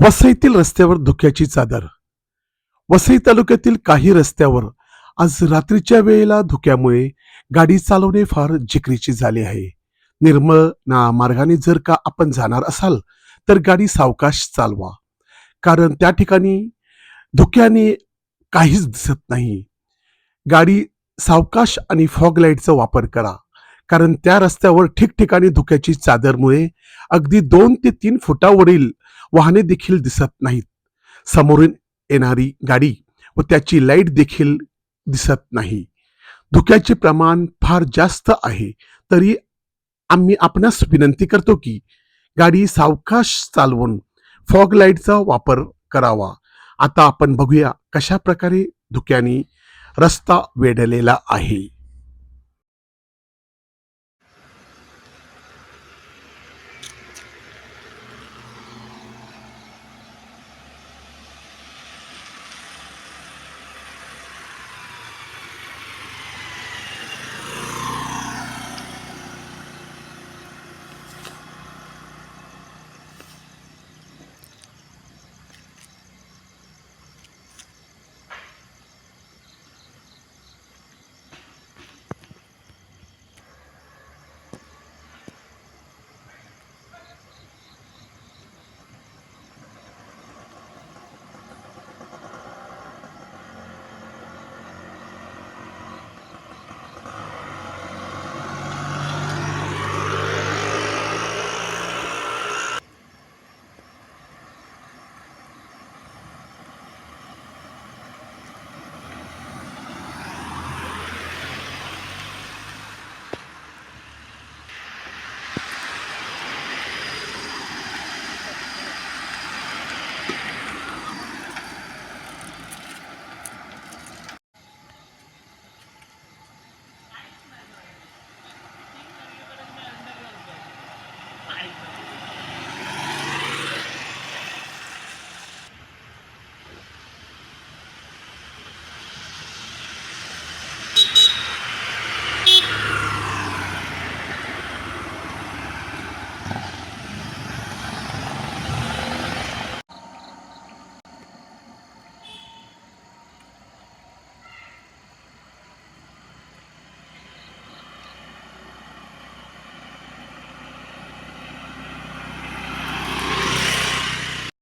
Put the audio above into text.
वसईतील रस्त्यावर धुक्याची चादर. वसई तालुक्यातील काही रस्त्यावर आज रात्रीच्या वेळेला धुक्यामुळे गाडी चालवणे फार जिकरीची झाली आहे. निर्मळ ना मार्गाने जर का आपण जाणार असाल तर गाडी सावकाश चालवा. कारण त्या ठिकाणी धुक्याने काहीच दिसत नाही. गाडी सावकाश आणि फॉग लाईटचा वापर करा. कारण त्या रस्त्यावर ठिकठिकाणी धुक्याची चादरमुळे अगदी दोन ते तीन फुटावरील वाहने देखील दिसत नाहीत. समोरून येणारी गाडी व त्याची लाइट देखील दिसत नाही. धुक्याचे प्रमाण फार जास्त आहे. तरी आम्ही आपणास विनंती करतो की गाडी सावकाश चालवून फॉग लाईटचा वापर करावा. आता आपण बघूया कशा प्रकारे धुक्याने रस्ता वेढलेला आहे.